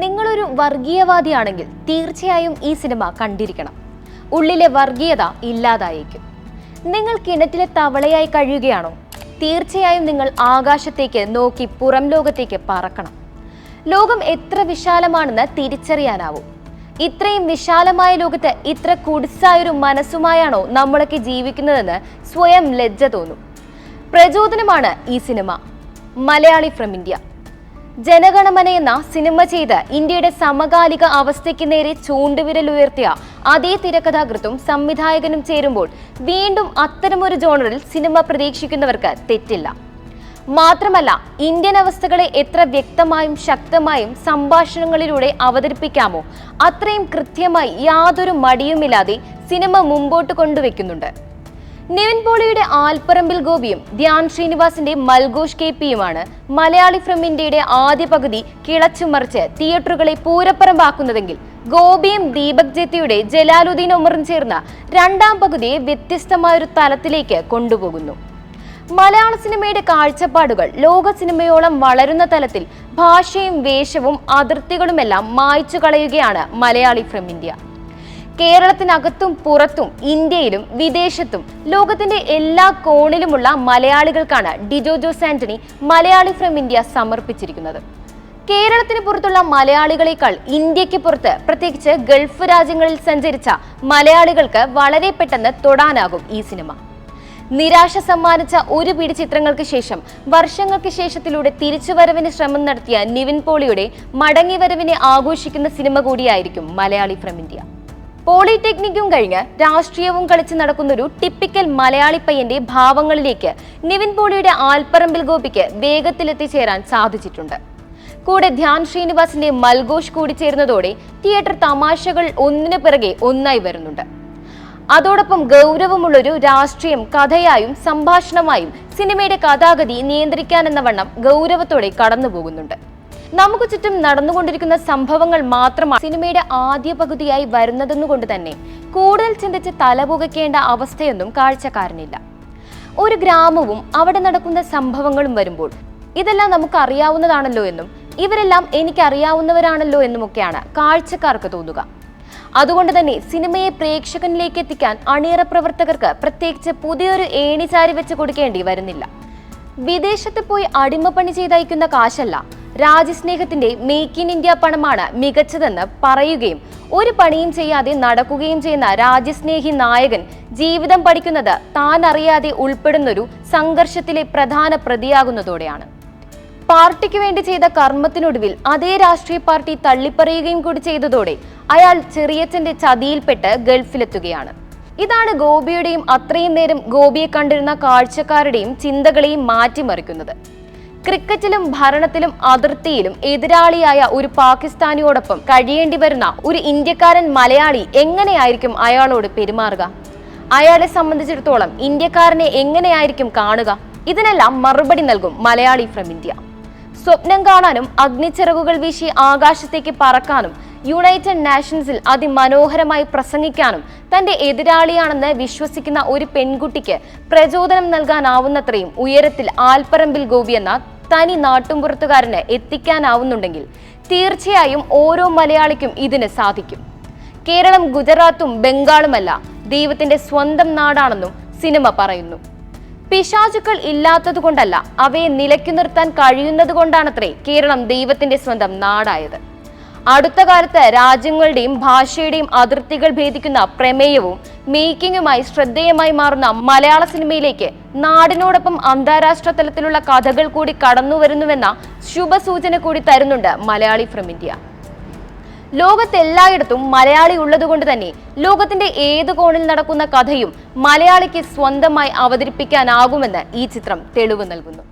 നിങ്ങളൊരു വർഗീയവാദിയാണെങ്കിൽ തീർച്ചയായും ഈ സിനിമ കണ്ടിരിക്കണം. ഉള്ളിലെ വർഗീയത ഇല്ലാതായേക്കും. നിങ്ങൾ കിണറ്റിലെ തവളയായി കഴിയുകയാണോ? തീർച്ചയായും നിങ്ങൾ ആകാശത്തേക്ക് നോക്കി പുറം ലോകത്തേക്ക് പറക്കണം. ലോകം എത്ര വിശാലമാണെന്ന് തിരിച്ചറിയാനാവും. ഇത്രയും വിശാലമായ ലോകത്ത് ഇത്ര കുടിസായൊരു മനസ്സുമായാണോ നമ്മളൊക്കെ ജീവിക്കുന്നതെന്ന് സ്വയം ലജ്ജ തോന്നും. പ്രചോദനമാണ് ഈ cinema. Malayali from India. Jana Gana Mana എന്ന സിനിമ ചെയ്ത് ഇന്ത്യയുടെ സമകാലിക അവസ്ഥയ്ക്ക് നേരെ ചൂണ്ടുവിരൽ ഉയർത്തിയ അതേ തിരക്കഥാകൃത്തും സംവിധായകനും ചേരുമ്പോൾ വീണ്ടും അത്തരമൊരു ജോണറിൽ സിനിമ പ്രതീക്ഷിക്കുന്നവർക്ക് തെറ്റില്ല. മാത്രമല്ല ഇന്ത്യൻ അവസ്ഥകളെ എത്ര വ്യക്തമായും ശക്തമായും സംഭാഷണങ്ങളിലൂടെ അവതരിപ്പിക്കാമോ അത്രയും കൃത്യമായി യാതൊരു മടിയുമില്ലാതെ സിനിമ മുമ്പോട്ട് കൊണ്ടുവയ്ക്കുന്നുണ്ട്. നിവിൻ പോളിയുടെ ആൽപ്പറമ്പിൽ ഗോപിയും ധ്യാൻ ശ്രീനിവാസിന്റെ മൽഘോഷ് കെ പിയുമാണ് മലയാളി ഫ്രം ഇന്ത്യയുടെ ആദ്യ പകുതി കിളച്ചുമറിച്ച് തിയേറ്ററുകളെ പൂരപ്പറമ്പാക്കുന്നതെങ്കിൽ ഗോപിയും ദീപക് ജെത്തിയുടെ ജലാലുദ്ദീൻ ഒമറും ചേർന്ന രണ്ടാം പകുതിയെ വ്യത്യസ്തമായൊരു തലത്തിലേക്ക് കൊണ്ടുപോകുന്നു. മലയാള സിനിമയുടെ കാഴ്ചപ്പാടുകൾ ലോക സിനിമയോളം വളരുന്ന തലത്തിൽ ഭാഷയും വേഷവും അതിർത്തികളുമെല്ലാം മായ്ച്ചു കളയുകയാണ് മലയാളി ഫ്രം ഇന്ത്യ. കേരളത്തിനകത്തും പുറത്തും ഇന്ത്യയിലും വിദേശത്തും ലോകത്തിന്റെ എല്ലാ കോണിലുമുള്ള മലയാളികൾക്കാണ് ഡിജോ ജോസ് ആന്റണി മലയാളി ഫ്രം ഇന്ത്യ സമർപ്പിച്ചിരിക്കുന്നത്. കേരളത്തിന് പുറത്തുള്ള മലയാളികളെക്കാൾ ഇന്ത്യയ്ക്ക് പുറത്ത് പ്രത്യേകിച്ച് ഗൾഫ് രാജ്യങ്ങളിൽ സഞ്ചരിച്ച മലയാളികൾക്ക് വളരെ പെട്ടെന്ന് തൊടാനാകും ഈ സിനിമ. നിരാശ സമ്മാനിച്ച ഒരു പിടി ചിത്രങ്ങൾക്ക് ശേഷം വർഷങ്ങൾക്ക് ശേഷത്തിലൂടെ തിരിച്ചുവരവിന് ശ്രമം നടത്തിയ നിവിൻ പോളിയുടെ മടങ്ങിവരവിനെ ആഘോഷിക്കുന്ന സിനിമ കൂടിയായിരിക്കും മലയാളി ഫ്രം ഇന്ത്യ. പോളിടെക്നിക്കും കഴിഞ്ഞ് രാഷ്ട്രീയവും കളിച്ച് നടക്കുന്നൊരു ടിപ്പിക്കൽ മലയാളി പയ്യന്റെ ഭാവങ്ങളിലേക്ക് നിവിൻ പോളിയുടെ ആൽപ്പറമ്പിൽ ഗോപിക്ക് വേഗത്തിലെത്തിച്ചേരാൻ സാധിച്ചിട്ടുണ്ട്. കൂടെ ധ്യാൻ ശ്രീനിവാസിന്റെ മൽഘോഷ് കൂടി ചേരുന്നതോടെ തിയേറ്റർ തമാശകൾ ഒന്നിനു പിറകെ ഒന്നായി വരുന്നുണ്ട്. അതോടൊപ്പം ഗൗരവമുള്ളൊരു രാഷ്ട്രീയം കഥയായും സംഭാഷണമായും സിനിമയുടെ കഥാഗതി നിയന്ത്രിക്കാനെന്ന വണ്ണം ഗൗരവത്തോടെ കടന്നുപോകുന്നുണ്ട്. നമുക്ക് ചുറ്റും നടന്നുകൊണ്ടിരിക്കുന്ന സംഭവങ്ങൾ മാത്രമാണ് സിനിമയുടെ ആദ്യ പകുതിയായി വരുന്നതെന്നുകൊണ്ട് തന്നെ കൂടുതൽ ചിന്തിച്ച് തലപുകയ്ക്കേണ്ട അവസ്ഥയൊന്നും കാഴ്ചക്കാരനില്ല. ഒരു ഗ്രാമവും അവിടെ നടക്കുന്ന സംഭവങ്ങളും വരുമ്പോൾ ഇതെല്ലാം നമുക്ക് അറിയാവുന്നതാണല്ലോ എന്നും ഇവരെല്ലാം എനിക്കറിയാവുന്നവരാണല്ലോ എന്നുമൊക്കെയാണ് കാഴ്ചക്കാർക്ക് തോന്നുക. അതുകൊണ്ട് തന്നെ സിനിമയെ പ്രേക്ഷകനിലേക്ക് എത്തിക്കാൻ അണിയറ പ്രവർത്തകർക്ക് പ്രത്യേകിച്ച് പുതിയൊരു ഏണിചാരി വെച്ച് കൊടുക്കേണ്ടി വരുന്നില്ല. വിദേശത്ത് പോയി അടിമപ്പണി ചെയ്തയക്കുന്ന കാശല്ല രാജ്യസ്നേഹത്തിന്റെ മേക്ക് ഇൻ ഇന്ത്യ പണമാണ് മികച്ചതെന്ന് പറയുകയും ഒരു പണിയും ചെയ്യാതെ നടക്കുകയും ചെയ്യുന്ന രാജ്യസ്നേഹി നായകൻ ജീവിതം പഠിക്കുന്നത് താൻ അറിയാതെ ഉൾപ്പെടുന്നൊരു സംഘർഷത്തിലെ പ്രധാന പ്രതിയാകുന്നതോടെയാണ്. പാർട്ടിക്ക് വേണ്ടി ചെയ്ത കർമ്മത്തിനൊടുവിൽ അതേ രാഷ്ട്രീയ പാർട്ടി തള്ളിപ്പറയുകയും കൂടി ചെയ്തതോടെ അയാൾ ചെറിയച്ചന്റെ ചതിയിൽപ്പെട്ട് ഗൾഫിലെത്തുകയാണ്. ഇതാണ് ഗോപിയുടെയും അത്രയും നേരം ഗോപിയെ കണ്ടിരുന്ന കാഴ്ചക്കാരുടെയും ചിന്തകളെയും മാറ്റിമറിക്കുന്നത്. ക്രിക്കറ്റിലും ഭരണത്തിലും അതിർത്തിയിലും എതിരാളിയായ ഒരു പാകിസ്ഥാനിയോടൊപ്പം കഴിയേണ്ടി വരുന്ന ഒരു ഇന്ത്യക്കാരൻ മലയാളി എങ്ങനെയായിരിക്കും അയാളോട് പെരുമാറുക? അയാളെ സംബന്ധിച്ചിടത്തോളം ഇന്ത്യക്കാരനെ എങ്ങനെയായിരിക്കും കാണുക? ഇതിനെല്ലാം മറുപടി നൽകും മലയാളി ഫ്രം ഇന്ത്യ. സ്വപ്നം കാണാനും അഗ്നിച്ചിറകുകൾ വീശി ആകാശത്തേക്ക് പറക്കാനും യുണൈറ്റഡ് നാഷൻസിൽ അതിമനോഹരമായി പ്രസംഗിക്കാനും തന്റെ എതിരാളിയാണെന്ന് വിശ്വസിക്കുന്ന ഒരു പെൺകുട്ടിക്ക് പ്രചോദനം നൽകാനാവുന്നത്രയും ഉയരത്തിൽ ആൽപ്പറമ്പിൽ ഗോപി എന്ന തനി നാട്ടുംപുറത്തുകാരന് എത്തിക്കാനാവുന്നുണ്ടെങ്കിൽ തീർച്ചയായും ഓരോ മലയാളിക്കും ഇതിന് സാധിക്കും. കേരളം ഗുജറാത്തും ബംഗാളുമല്ല ദൈവത്തിന്റെ സ്വന്തം നാടാണെന്നും സിനിമ പറയുന്നു. പിശാചുക്കൾ ഇല്ലാത്തതുകൊണ്ടല്ല അവയെ നിലയ്ക്കു നിർത്താൻ കഴിയുന്നത് കൊണ്ടാണത്രേ കേരളം ദൈവത്തിന്റെ സ്വന്തം നാടായത്. അടുത്ത കാലത്ത് രാജ്യങ്ങളുടെയും ഭാഷയുടെയും അതിർത്തികൾ ഭേദിക്കുന്ന പ്രമേയവും മേക്കിങ്ങുമായി ശ്രദ്ധേയമായി മാറുന്ന മലയാള സിനിമയിലേക്ക് നാടിനോടൊപ്പം അന്താരാഷ്ട്ര തലത്തിലുള്ള കഥകൾ കൂടി കടന്നു വരുന്നുവെന്ന ശുഭസൂചന കൂടി തരുന്നുണ്ട് മലയാളി ഫ്രം ഇന്ത്യ. ലോകത്തെല്ലായിടത്തും മലയാളി ഉള്ളതുകൊണ്ട് തന്നെ ലോകത്തിന്റെ ഏത് കോണിൽ നടക്കുന്ന കഥയും മലയാളിക്ക് സ്വന്തമായി അവതരിപ്പിക്കാനാകുമെന്ന് ഈ ചിത്രം തെളിവ് നൽകുന്നു.